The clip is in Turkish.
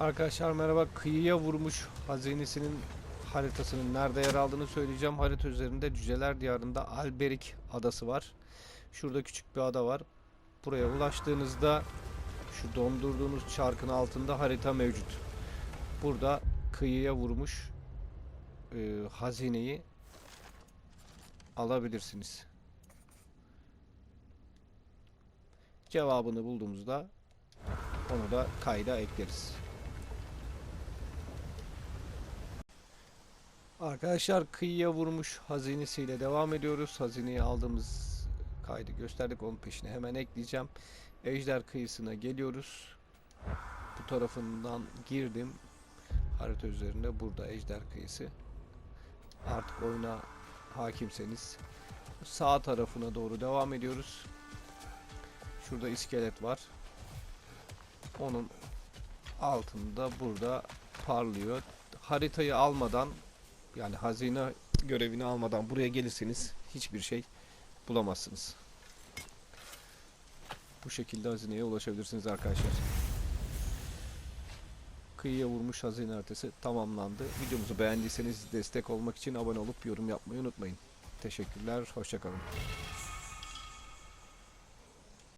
Arkadaşlar merhaba. Kıyıya vurmuş hazinesinin haritasının nerede yer aldığını söyleyeceğim. Harita üzerinde Cüceler Diyarı'nda Alberik adası var. Şurada küçük bir ada var. Buraya ulaştığınızda şu dondurduğunuz çarkın altında harita mevcut. Burada kıyıya vurmuş e, hazineyi alabilirsiniz. Cevabını bulduğumuzda onu da kayda ekleriz. Arkadaşlar kıyıya vurmuş hazinesiyle devam ediyoruz. Hazineyi aldığımız kaydı gösterdik. Onun peşine hemen ekleyeceğim. Ejder kıyısına geliyoruz. Bu tarafından girdim. Harita üzerinde burada Ejder kıyısı. Artık oyuna hakimseniz sağ tarafına doğru devam ediyoruz. Şurada iskelet var. Onun altında burada parlıyor. Haritayı almadan yani hazine görevini almadan buraya gelirseniz hiçbir şey bulamazsınız. Bu şekilde hazineye ulaşabilirsiniz arkadaşlar. Kıyıya vurmuş hazine haritası tamamlandı. Videomuzu beğendiyseniz destek olmak için abone olup yorum yapmayı unutmayın. Teşekkürler, hoşçakalın.